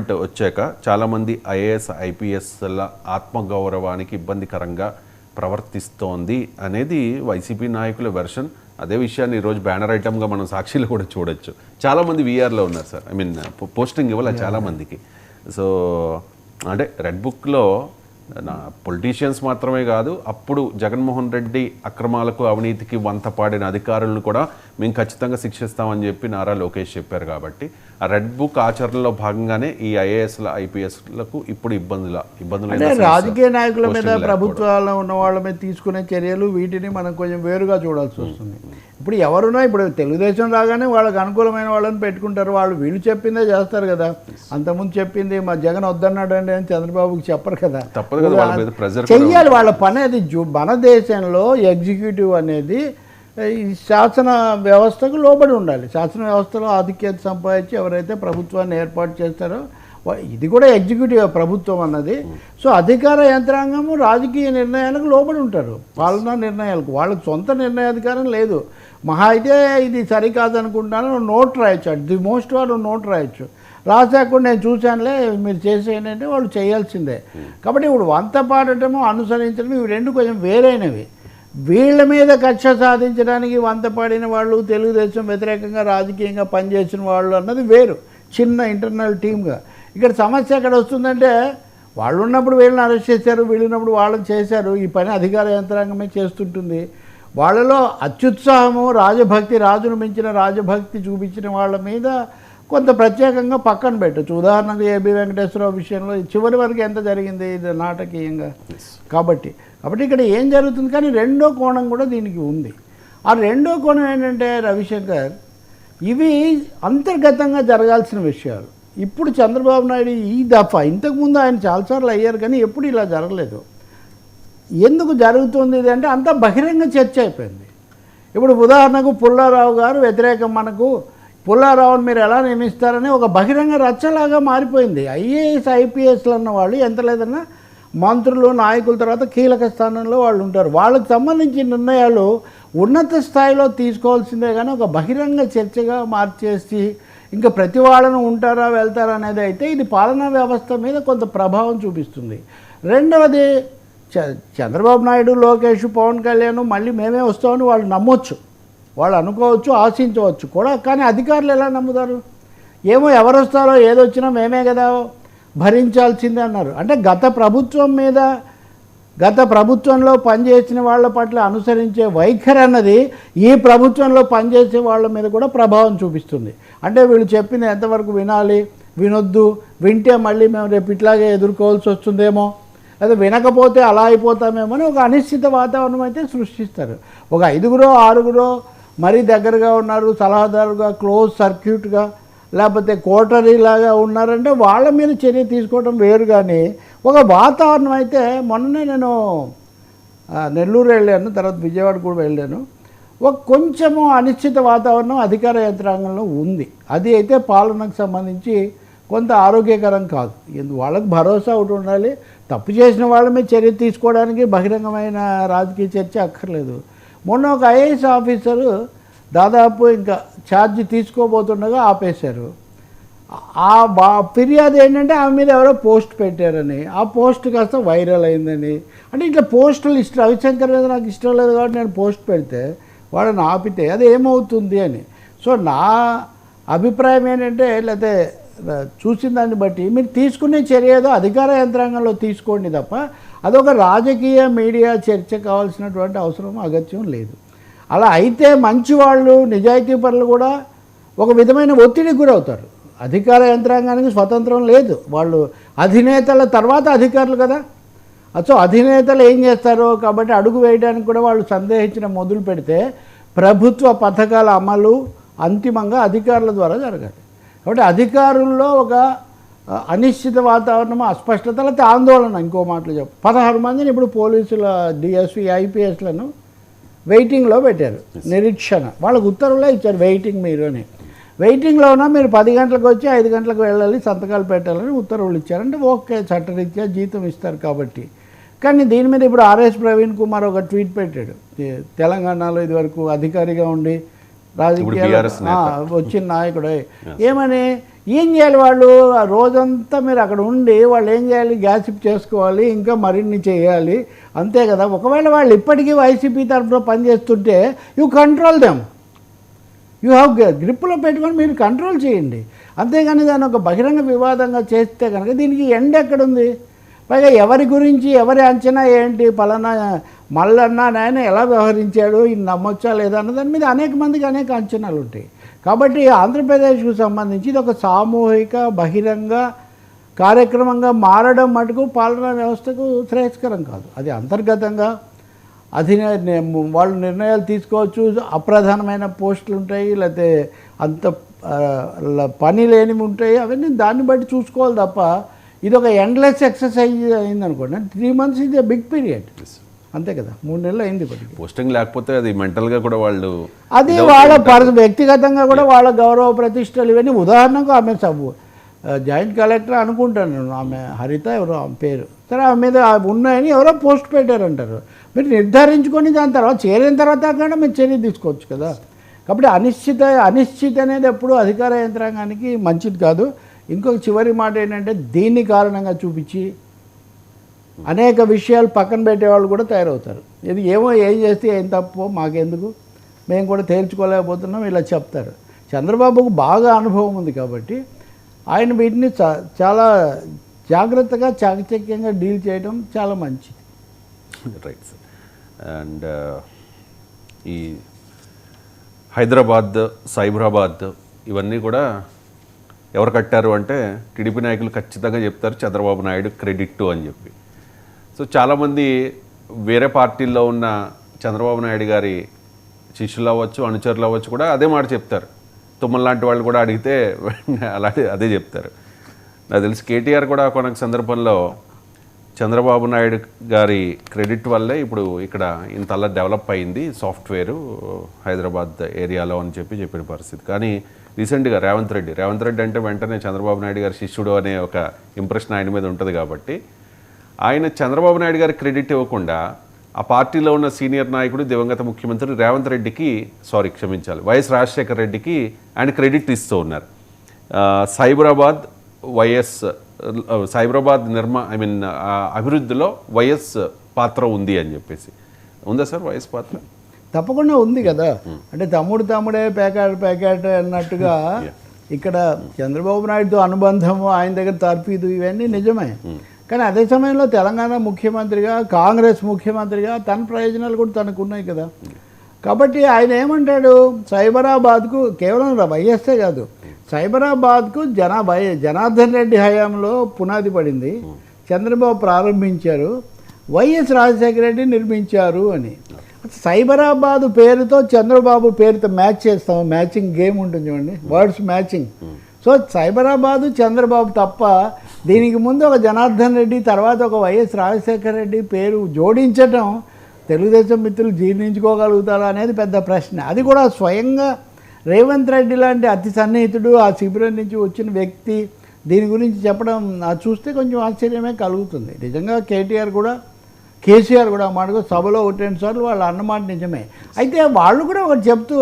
అంటే వచ్చాక చాలామంది ఐఏఎస్ ఐపీఎస్ల ఆత్మగౌరవానికి ఇబ్బందికరంగా ప్రవర్తిస్తోంది అనేది వైసీపీ నాయకుల వెర్షన్. అదే విషయాన్ని ఈరోజు బ్యానర్ ఐటమ్గా మనం సాక్షిలో కూడా చూడొచ్చు. చాలామంది వీఆర్లో ఉన్నారు సార్. ఐ మీన్ పోస్టింగ్ ఇవ్వాలి చాలామందికి. సో అంటే రెడ్ బుక్లో పొలిటీషియన్స్ మాత్రమే కాదు అప్పుడు జగన్మోహన్ రెడ్డి అక్రమాలకు అవినీతికి వంత పాడిన అధికారులను కూడా మేము ఖచ్చితంగా శిక్షిస్తామని చెప్పి నారా లోకేష్ చెప్పారు కాబట్టి ఆ రెడ్ బుక్ ఆచరణలో భాగంగానే ఈ ఐఏఎస్ల ఐపీఎస్లకు ఇప్పుడు ఇబ్బందుల ఇబ్బందులు రాజకీయ నాయకుల మీద ప్రభుత్వాల్లో ఉన్న వాళ్ళ మీద తీసుకునే చర్యలు వీటిని మనం కొంచెం వేరుగా చూడాల్సి వస్తుంది. ఇప్పుడు ఎవరున్నా ఇప్పుడు తెలుగుదేశం రాగానే వాళ్ళకి అనుకూలమైన వాళ్ళని పెట్టుకుంటారు. వాళ్ళు వీళ్ళు చెప్పిందే చేస్తారు కదా. అంతకుముందు చెప్పింది మా జగన్ వద్దన్నాడండి అని చంద్రబాబుకి చెప్పరు కదా. తప్పదు కదా చెయ్యాలి వాళ్ళ పని అది. జు- మన దేశంలో ఎగ్జిక్యూటివ్ అనేది ఈ శాసన వ్యవస్థకు లోబడి ఉండాలి. శాసన వ్యవస్థలో ఆధిక్యత సంపాదించి ఎవరైతే ప్రభుత్వాన్ని ఏర్పాటు చేస్తారో ఇది కూడా ఎగ్జిక్యూటివ్ ప్రభుత్వం అన్నది. సో అధికార యంత్రాంగము రాజకీయ నిర్ణయాలకు లోబడి ఉంటారు. పాలనా నిర్ణయాలకు. వాళ్ళకి సొంత నిర్ణయాధికారం లేదు. మహా అయితే ఇది సరికాదు అనుకుంటాను నోట్ రాయొచ్చు. అట్ ది మోస్ట్ వాళ్ళు నోట్ రాయొచ్చు. రాసాకుండా నేను చూశానులే మీరు చేసేయండి అంటే వాళ్ళు చేయాల్సిందే. కాబట్టి ఇప్పుడు వంత పాడటము అనుసరించడం ఇవి రెండు కొంచెం వేరైనవి. వీళ్ళ మీద కక్ష సాధించడానికి వంత పాడిన వాళ్ళు తెలుగుదేశం వ్యతిరేకంగా రాజకీయంగా పనిచేసిన వాళ్ళు అన్నది వేరు. చిన్న ఇంటర్నల్ టీమ్గా. ఇక్కడ సమస్య ఎక్కడ వస్తుందంటే వాళ్ళు ఉన్నప్పుడు వీళ్ళని అరెస్ట్ చేశారు వీళ్ళు ఉన్నప్పుడు వాళ్ళని చేశారు ఈ పని అధికార యంత్రాంగమే చేస్తుంటుంది. వాళ్ళలో అత్యుత్సాహము రాజభక్తి రాజును మించిన రాజభక్తి చూపించిన వాళ్ళ మీద కొంత ప్రత్యేకంగా పక్కన పెట్టచ్చు. ఉదాహరణకు ఏబి వెంకటేశ్వరరావు విషయంలో చివరి వరకు ఎంత జరిగింది ఇది నాటకీయంగా? కాబట్టి కాబట్టి ఇక్కడ ఏం జరుగుతుంది? కానీ రెండో కోణం కూడా దీనికి ఉంది. ఆ రెండో కోణం ఏంటంటే రవిశంకర్ ఇవి అంతర్గతంగా జరగాల్సిన విషయాలు. ఇప్పుడు చంద్రబాబు నాయుడు ఈ దఫా ఇంతకుముందు ఆయన చాలాసార్లు అయ్యారు కానీ ఎప్పుడు ఇలా జరగలేదు. ఎందుకు జరుగుతుంది ఇది అంటే అంత బహిరంగ చర్చ అయిపోయింది. ఇప్పుడు ఉదాహరణకు పుల్లారావు గారు వ్యతిరేకం మనకు పుల్లారావుని మీరు ఎలా నియమిస్తారని ఒక బహిరంగ రచ్చలాగా మారిపోయింది. ఐఏఎస్ ఐపీఎస్లు అన్న వాళ్ళు ఎంత లేదన్నా మంత్రులు నాయకుల తర్వాత కీలక స్థానంలో వాళ్ళు ఉంటారు. వాళ్ళకి సంబంధించిన నిర్ణయాలు ఉన్నత స్థాయిలో తీసుకోవాల్సిందే కానీ ఒక బహిరంగ చర్చగా మార్చేసి ఇంకా ప్రతి వాళ్ళను ఉంటారా వెళ్తారా అనేది అయితే ఇది పాలనా వ్యవస్థ మీద కొంత ప్రభావం చూపిస్తుంది. రెండవది చ- చంద్రబాబు నాయుడు లోకేష్ పవన్ కళ్యాణ్ మళ్ళీ మేమే వస్తామని వాళ్ళు నమ్మొచ్చు. వాళ్ళు అనుకోవచ్చు ఆశించవచ్చు కూడా కానీ అధికారులు ఎలా నమ్ముతారు? ఏమో ఎవరు వస్తారో ఏదొచ్చినా మేమే కదా భరించాల్సిందే అన్నారు. అంటే గత ప్రభుత్వం మీద గత ప్రభుత్వంలో పనిచేసిన వాళ్ళ పట్ల అనుసరించే వైఖరి అన్నది ఈ ప్రభుత్వంలో పనిచేసే వాళ్ళ మీద కూడా ప్రభావం చూపిస్తుంది. అంటే వీళ్ళు చెప్పింది ఎంతవరకు వినాలి వినొద్దు వింటే మళ్ళీ మేము రేపు ఇట్లాగే ఎదుర్కోవాల్సి వస్తుందేమో లేదా వినకపోతే అలా అయిపోతామేమో అని ఒక అనిశ్చిత వాతావరణం అయితే సృష్టిస్తారు. ఒక ఐదుగురో ఆరుగురో మరీ దగ్గరగా ఉన్నారు సలహాదారుగా క్లోజ్ సర్క్యూట్గా లేకపోతే కోటరీ లాగా ఉన్నారంటే వాళ్ళ మీద చర్య తీసుకోవడం వేరు కానీ ఒక వాతావరణం అయితే మొన్ననే నేను నెల్లూరు వెళ్ళాను తర్వాత విజయవాడ కూడా వెళ్ళాను. ఒక కొంచెము అనిశ్చిత వాతావరణం అధికార యంత్రాంగంలో ఉంది. అది అయితే పాలనకు సంబంధించి కొంత ఆరోగ్యకరం కాదు. ఎందు వాళ్ళకి భరోసా ఒకటి ఉండాలి. తప్పు చేసిన వాళ్ళ మీద చర్య తీసుకోవడానికి బహిరంగమైన రాజకీయ చర్చ అక్కర్లేదు. మొన్న ఒక ఐఏఎస్ ఆఫీసరు దాదాపు ఇంకా ఛార్జ్ తీసుకోబోతుండగా ఆపేశారు. ఆ బా ఫిర్యాదు ఏంటంటే ఆమె మీద ఎవరో పోస్ట్ పెట్టారని. ఆ పోస్ట్ కాస్త వైరల్ అయిందని. అంటే ఇట్లా పోస్టులు ఇష్టం రవిశంకర్ మీద నాకు ఇష్టం లేదు కాబట్టి నేను పోస్ట్ పెడితే వాళ్ళని ఆపితే అది ఏమవుతుంది అని. సో నా అభిప్రాయం ఏంటంటే లేకపోతే చూసిన దాన్ని బట్టి మీరు తీసుకునే చర్య ఏదో అధికార యంత్రాంగంలో తీసుకోండి తప్ప అదొక రాజకీయ మీడియా చర్చ కావాల్సినటువంటి అవసరం అగత్యం లేదు. అలా అయితే మంచి వాళ్ళు నిజాయితీ పరులు కూడా ఒక విధమైన ఒత్తిడికి గురవుతారు. అధికార యంత్రాంగానికి స్వతంత్రం లేదు. వాళ్ళు అధినేతల తర్వాత అధికారులు కదా. సో అధినేతలు ఏం చేస్తారో కాబట్టి అడుగు వేయడానికి కూడా వాళ్ళు సందేహించిన మొదలు పెడితే ప్రభుత్వ పథకాల అమలు అంతిమంగా అధికారుల ద్వారా జరగాలి. కాబట్టి అధికారుల్లో ఒక అనిశ్చిత వాతావరణం అస్పష్టత లేకపోతే ఆందోళన ఇంకో మాటలు చెప్పు. పదహారు మందిని ఇప్పుడు పోలీసుల డిఎస్పి ఐపీఎస్లను వెయిటింగ్లో పెట్టారు. నిరీక్షణ. వాళ్ళకు ఉత్తర్వులే ఇచ్చారు వెయిటింగ్ మీరు అని. వెయిటింగ్లో ఉన్నా మీరు పది గంటలకు వచ్చి ఐదు గంటలకు వెళ్ళాలి సంతకాలు పెట్టాలని ఉత్తర్వులు ఇచ్చారంటే ఓకే చట్టరీత్యా జీతం ఇస్తారు కాబట్టి. కానీ దీని మీద ఇప్పుడు ఆర్ఎస్ ప్రవీణ్ కుమార్ ఒక ట్వీట్ పెట్టాడు. తెలంగాణలో ఇదివరకు అధికారిగా ఉండి రాజకీయాలు వచ్చిన నాయకుడే. ఏమని? ఏం చేయాలి వాళ్ళు? రోజంతా మీరు అక్కడ ఉండి వాళ్ళు ఏం చేయాలి? గ్యాసిప్ చేసుకోవాలి ఇంకా మరిన్ని చేయాలి. అంతే కదా. ఒకవేళ వాళ్ళు ఇప్పటికీ వైసీపీ తరఫున పనిచేస్తుంటే you control them you have గ్రిప్లో పెట్టుకొని మీరు కంట్రోల్ చేయండి. అంతేగాని దాన్ని ఒక బహిరంగ వివాదంగా చేస్తే కనుక దీనికి ఎండ్ ఎక్కడుంది? పైగా ఎవరి గురించి ఎవరి అంచనా ఏంటి? పలానా మల్లన్న నాయన ఎలా వ్యవహరించాడు? ఇది నమ్మొచ్చా లేదా అన్న దాని మీద అనేక మందికి అనేక అంచనాలు ఉంటాయి. కాబట్టి ఆంధ్రప్రదేశ్కు సంబంధించి ఇది ఒక సామూహిక బహిరంగ కార్యక్రమంగా మారడం మటుకు పాలనా వ్యవస్థకు శ్రేయస్కరం కాదు. అది అంతర్గతంగా అధినే వాళ్ళు నిర్ణయాలు తీసుకోవచ్చు. అప్రధానమైన పోస్టులు ఉంటాయి. లేకపోతే అంత పని లేనివి ఉంటాయి. అవన్నీ దాన్ని బట్టి చూసుకోవాలి తప్ప ఇది ఒక ఎండ్లెస్ ఎక్సర్సైజ్ అయిందనుకోండి త్రీ మంత్స్ ఇది బిగ్ పీరియడ్ అంతే కదా. మూడు నెలలు అయింది ఇప్పటికి. పోస్టింగ్ లేకపోతే అది మెంటల్గా కూడా వాళ్ళు అది వాళ్ళ పర్ వ్యక్తిగతంగా కూడా వాళ్ళ గౌరవ ప్రతిష్టలు ఇవన్నీ ఉదాహరణకు ఆమె సబ్ జాయింట్ కలెక్టర్ అనుకుంటాను నేను. ఆమె హరిత ఎవరో ఆమె పేరు. సరే ఆమె మీద ఉన్నాయని ఎవరో పోస్ట్ పెట్టారంటారు. మీరు నిర్ధారించుకొని దాని తర్వాత చేరిన తర్వాత కూడా మీరు చర్య తీసుకోవచ్చు కదా. కాబట్టి అనిశ్చిత అనిశ్చిత అనేది ఎప్పుడు అధికార యంత్రాంగానికి మంచిది కాదు. ఇంకొక చివరి మాట ఏంటంటే దీన్ని కారణంగా చూపించి అనేక విషయాలు పక్కన పెట్టేవాళ్ళు కూడా తయారవుతారు. ఇది ఏమో ఏం చేస్తే ఏం తప్పు మాకెందుకు? మేము కూడా తేల్చుకోలేకపోతున్నాం ఇలా చెప్తారు. చంద్రబాబుకు బాగా అనుభవం ఉంది కాబట్టి ఆయన వీటిని చాలా జాగ్రత్తగా చాకచక్యంగా డీల్ చేయడం చాలా మంచిది. రైట్ సార్ అండ్ ఈ హైదరాబాద్ సైబరాబాద్ ఇవన్నీ కూడా ఎవరు కట్టారు అంటే టీడీపీ నాయకులు ఖచ్చితంగా చెప్తారు చంద్రబాబు నాయుడు క్రెడిట్ అని చెప్పి. సో చాలామంది వేరే పార్టీల్లో ఉన్న చంద్రబాబు నాయుడు గారి శిష్యులు అవ్వచ్చు అనుచరులు అవ్వచ్చు కూడా అదే మాట చెప్తారు. తుమ్మల లాంటి వాళ్ళు కూడా అడిగితే అలాంటి అదే చెప్తారు. నాకు తెలిసి కేటీఆర్ కూడా కొనక సందర్భంలో చంద్రబాబు నాయుడు గారి క్రెడిట్ వల్లే ఇప్పుడు ఇక్కడ ఇంతలా డెవలప్ అయింది సాఫ్ట్వేర్ హైదరాబాద్ ఏరియాలో అని చెప్పి చెప్పిన పరిస్థితి. కానీ రీసెంట్గా రేవంత్ రెడ్డి. రేవంత్ రెడ్డి అంటే వెంటనే చంద్రబాబు నాయుడు గారి శిష్యుడు అనే ఒక ఇంప్రెషన్ ఆయన మీద ఉంటుంది కాబట్టి ఆయన చంద్రబాబు నాయుడు గారి క్రెడిట్ ఇవ్వకుండా ఆ పార్టీలో ఉన్న సీనియర్ నాయకుడు దివంగత ముఖ్యమంత్రి రేవంత్ రెడ్డికి సారీ క్షమించాలి వైఎస్ రాజశేఖర రెడ్డికి ఆయన క్రెడిట్ ఇస్తూ ఉన్నారు. సైబరాబాద్ వైఎస్ సైబరాబాద్ నిర్మా ఐ మీన్ అభివృద్ధిలో వైఎస్ పాత్ర ఉంది అని చెప్పేసి. ఉందా సార్ వైఎస్ పాత్ర? తప్పకుండా ఉంది కదా. అంటే తమ్ముడు తమ్ముడే ప్యాకెట్ ప్యాకెట్ అన్నట్టుగా ఇక్కడ చంద్రబాబు నాయుడుతో అనుబంధము ఆయన దగ్గర తర్ఫీదు ఇవన్నీ నిజమే. కానీ అదే సమయంలో తెలంగాణ ముఖ్యమంత్రిగా కాంగ్రెస్ ముఖ్యమంత్రిగా తన ప్రయోజనాలు కూడా తనకు ఉన్నాయి కదా. కాబట్టి ఆయన ఏమంటాడు? సైబరాబాద్కు కేవలం వైఎస్ఏ కాదు. సైబరాబాద్కు జనా జనార్దన్ రెడ్డి హయాంలో పునాది పడింది. చంద్రబాబు ప్రారంభించారు. వైఎస్ రాజశేఖర రెడ్డి నిర్మించారు అని. సైబరాబాద్ పేరుతో చంద్రబాబు పేరుతో మ్యాచ్ చేస్తాం మ్యాచింగ్ గేమ్ ఉంటుంది చూడండి. Words matching so Cyberabad Chandrababu తప్ప దీనికి ముందు ఒక జనార్దన్ రెడ్డి తర్వాత ఒక వైఎస్ రాజశేఖర రెడ్డి పేరు జోడించటం తెలుగుదేశం మిత్రులు జీర్ణించుకోగలుగుతారా అనేది పెద్ద ప్రశ్న. అది కూడా స్వయంగా రేవంత్ రెడ్డి లాంటి అతి సన్నిహితుడు ఆ శిబిరం నుంచి వచ్చిన వ్యక్తి దీని గురించి చెప్పడం చూస్తే కొంచెం ఆశ్చర్యమే కలుగుతుంది. నిజంగా కేటీఆర్ కూడా కేసీఆర్ కూడా మాట సభలో ఒకటి రెండు సార్లు వాళ్ళు అన్నమాట నిజమే. అయితే వాళ్ళు కూడా ఒకటి చెప్తూ